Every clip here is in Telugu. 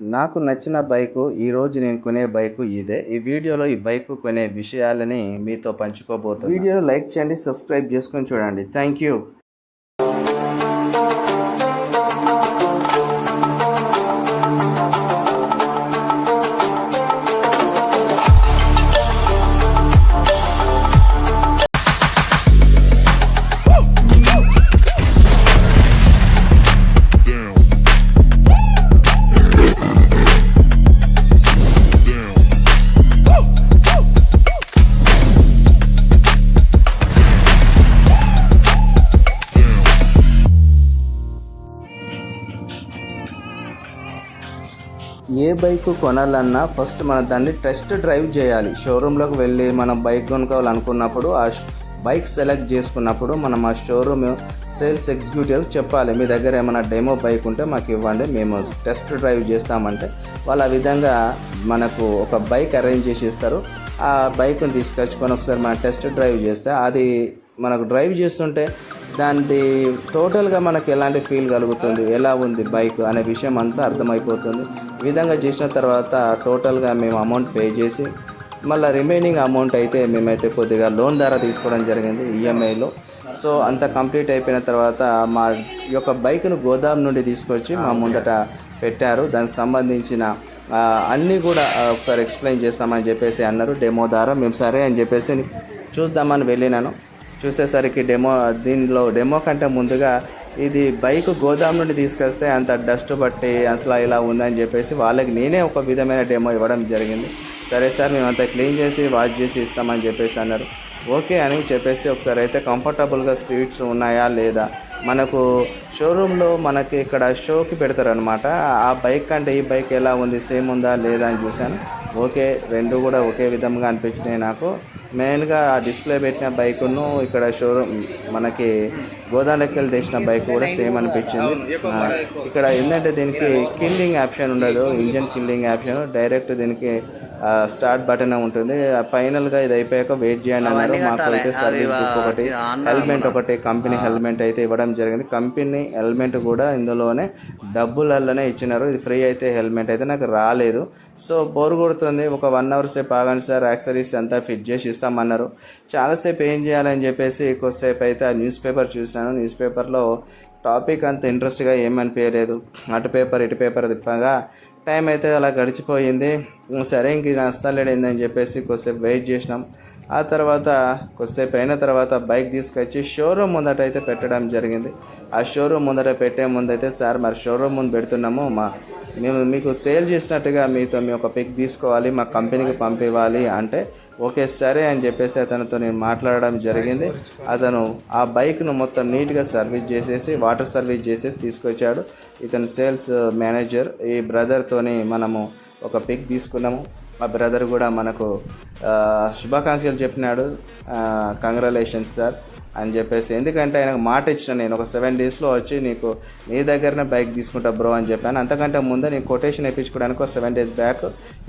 నాకు నచ్చిన బైకు ఈరోజు నేను కొనే బైకు ఇదే. ఈ వీడియోలో ఈ బైకు కొనే విషయాలని మీతో పంచుకోబోతున్నాను వీడియోలో లైక్ చేయండి సబ్స్క్రైబ్ చేసుకొని చూడండి. Thank you. ఏ బైక్ కొనాలన్నా ఫస్ట్ మనం దాన్ని టెస్ట్ డ్రైవ్ చేయాలి. షోరూంలోకి వెళ్ళి మనం బైక్ కొనుక్కోవాలనుకున్నప్పుడు ఆ బైక్ సెలెక్ట్ చేసుకున్నప్పుడు మనం ఆ షోరూమ్ సేల్స్ ఎగ్జిక్యూటివ్ చెప్పాలి. మీ దగ్గర ఏమైనా డెమో బైక్ ఉంటే మాకు ఇవ్వండి మేము టెస్ట్ డ్రైవ్ చేస్తామంటే వాళ్ళు ఆ విధంగా మనకు ఒక బైక్ అరేంజ్ చేసి ఇస్తారు. ఆ బైక్ని తీసుకొచ్చుకొని ఒకసారి మనం టెస్ట్ డ్రైవ్ చేస్తే అది మనకు డ్రైవ్ చేస్తుంటే దాని టోటల్గా మనకు ఎలాంటి ఫీల్ కలుగుతుంది ఎలా ఉంది బైక్ అనే విషయం అంతా అర్థమైపోతుంది. ఈ విధంగా చేసిన తర్వాత టోటల్గా మేము అమౌంట్ పే చేసి మళ్ళీ రిమైనింగ్ అమౌంట్ అయితే మేమైతే కొద్దిగా లోన్ ద్వారా తీసుకోవడం జరిగింది ఈఎంఐలో. సో అంత కంప్లీట్ అయిపోయిన తర్వాత మా యొక్క బైక్ను గోదాం నుండి తీసుకొచ్చి మా ముందట పెట్టారు. దానికి సంబంధించిన అన్నీ కూడా ఒకసారి ఎక్స్ప్లెయిన్ చేస్తామని చెప్పేసి అన్నారు. డెమో ద్వారా మేము సరే అని చెప్పేసి చూద్దామని వెళ్ళినాను. చూసేసరికి డెమో దీనిలో డెమో కంటే ముందుగా ఇది బైక్ గోదాం నుండి తీసుకొస్తే అంత డస్ట్ బట్టి అట్లా ఇలా ఉందని చెప్పేసి వాళ్ళకి నేనే ఒక విధమైన డెమో ఇవ్వడం జరిగింది. సరే సార్ మేము అంతా క్లీన్ చేసి వాష్ చేసి ఇస్తామని చెప్పేసి అన్నారు. ఓకే అని చెప్పేసి ఒకసారి అయితే కంఫర్టబుల్గా సీట్స్ ఉన్నాయా లేదా? మనకు షోరూంలో మనకి ఇక్కడ షోకి పెడతారనమాట ఆ బైక్ కంటే ఈ బైక్ ఎలా ఉంది సేమ్ ఉందా లేదా అని చూశాను. ఓకే రెండు కూడా ఒకే విధంగా అనిపించినాయి నాకు. మెయిన్గా ఆ డిస్ప్లే పెట్టిన బైకును ఇక్కడ షోరూమ్ మనకి గోదావరికి వెళ్ళి తెచ్చిన బైక్ కూడా సేమ్ అనిపించింది. ఇక్కడ ఏంటంటే దీనికి కిల్లింగ్ ఆప్షన్ ఉండదు ఇంజన్ కిల్లింగ్ ఆప్షన్. డైరెక్ట్ దీనికి స్టార్ట్ బటన్ ఉంటుంది. ఫైనల్గా ఇది అయిపోయాక వెయిట్ చేయండి అన్నారు. మాకు అయితే సర్వీస్ బుక్ ఒకటి హెల్మెట్ ఒకటి కంపెనీ హెల్మెట్ అయితే ఇవ్వడం జరిగింది. కంపెనీ హెల్మెట్ కూడా ఇందులోనే డబ్బులలోనే ఇచ్చినారు. ఇది ఫ్రీ అయితే హెల్మెట్ అయితే నాకు రాలేదు. సో బోర్ కొడుతుంది. ఒక వన్ అవర్ సేపు ఆగండి సార్. యాక్సరీస్ అంతా ఫిట్ చేసి ఇస్తామన్నారు. చాలాసేపు ఏం చేయాలని చెప్పేసి కొద్దిసేపు అయితే ఆ న్యూస్ పేపర్ చూసినాను న్యూస్ పేపర్లో టాపిక్ అంత ఇంట్రెస్ట్గా ఏమనిపించలేదు అటు పేపర్ ఇటు పేపర్ తిప్పగా టైం అయితే అలా గడిచిపోయింది. సరే ఇంక నష్టాలేడైందని చెప్పేసి కొద్దిసేపు వెయిట్ చేసినాం. ఆ తర్వాత కొద్దిసేపు అయిన తర్వాత బైక్ తీసుకొచ్చి షోరూమ్ ముందట అయితే పెట్టడం జరిగింది. ఆ షోరూమ్ ముందట పెట్టే ముందైతే సార్ మరి షోరూమ్ ముందు పెడుతున్నాము మా మేము మీకు సేల్ చేసినట్టుగా మీతో మీ ఒక పిక్ తీసుకోవాలి మా కంపెనీకి పంపివ్వాలి అంటే ఓకే సరే అని చెప్పేసి అతనితో నేను మాట్లాడడం జరిగింది. అతను ఆ బైక్ను మొత్తం నీట్గా సర్వీస్ చేసేసి వాటర్ సర్వీస్ చేసేసి తీసుకొచ్చాడు. ఇతను సేల్స్ మేనేజర్ ఈ బ్రదర్తోని మనము ఒక పిక్ తీసుకున్నాము. ఆ బ్రదర్ కూడా మనకు శుభాకాంక్షలు చెప్పినాడు. కంగ్రాలేషన్స్ సార్ అని చెప్పేసి. ఎందుకంటే ఆయనకు మాట ఇచ్చిన నేను ఒక సెవెన్ డేస్లో వచ్చి నీకు నీ దగ్గరనే బైక్ తీసుకుంటా బ్రో అని చెప్పాను. అంతకంటే ముందే నేను కొటేషన్ ఇప్పించుకోవడానికి ఒక సెవెన్ డేస్ బ్యాక్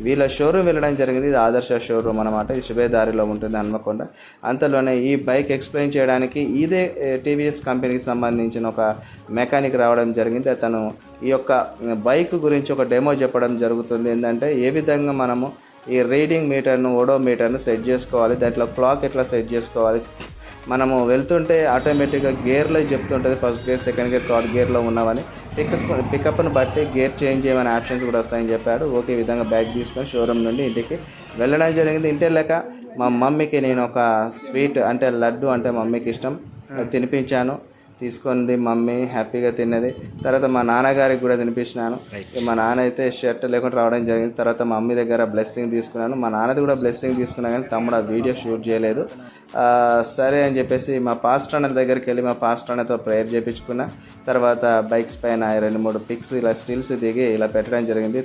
వీళ్ళ షోరూమ్ వెళ్ళడం జరిగింది. ఇది ఆదర్శ షోరూమ్ అనమాట ఇది శుభేదారిలో ఉంటుంది హన్మకొండ. అంతలోనే ఈ బైక్ ఎక్స్ప్లెయిన్ చేయడానికి ఇదే టీవీఎస్ కంపెనీకి సంబంధించిన ఒక మెకానిక్ రావడం జరిగింది. అతను ఈ యొక్క బైక్ గురించి ఒక డెమో చెప్పడం జరుగుతుంది. ఏంటంటే ఏ విధంగా మనము ఈ రీడింగ్ మీటర్ను ఓడో మీటర్ను సెట్ చేసుకోవాలి దాంట్లో క్లాక్ ఎట్లా సెట్ చేసుకోవాలి. మనము వెళ్తుంటే ఆటోమేటిక్గా గేర్లో చెప్తుంటుంది first gear second gear third గేర్లో ఉన్నామని. పికప్ పికప్ను బట్టి గేర్ చేంజ్ చేయమని ఆప్షన్స్ కూడా వస్తాయని చెప్పాడు. ఓకే ఈ విధంగా బ్యాగ్ తీసుకొని షోరూమ్ నుండి ఇంటికి వెళ్ళడం జరిగింది. ఇంటి వెళ్ళాక మా మమ్మీకి నేను ఒక స్వీట్ అంటే లడ్డు అంటే మమ్మీకి ఇష్టం. తినిపించాను. తీసుకుంది మమ్మీ హ్యాపీగా తిన్నది. తర్వాత మా నాన్నగారికి కూడా తినిపించినాను. మా నాన్న అయితే షర్ట్ లేకుండా రావడం జరిగింది. తర్వాత మా మమ్మీ దగ్గర బ్లెస్సింగ్ తీసుకున్నాను. మా నాన్నది కూడా బ్లెస్సింగ్ తీసుకున్నా కానీ తమ్ముడు ఆ వీడియో షూట్ చేయలేదు. సరే అని చెప్పేసి మా పాస్టర్ అన్న దగ్గరికి వెళ్ళి మా పాస్టర్ అన్నతో ప్రేయర్ చేయించుకున్నా తర్వాత బైక్స్ పైన రెండు మూడు పిక్స్ ఇలా స్టిల్స్ దిగి ఇలా పెట్టడం జరిగింది.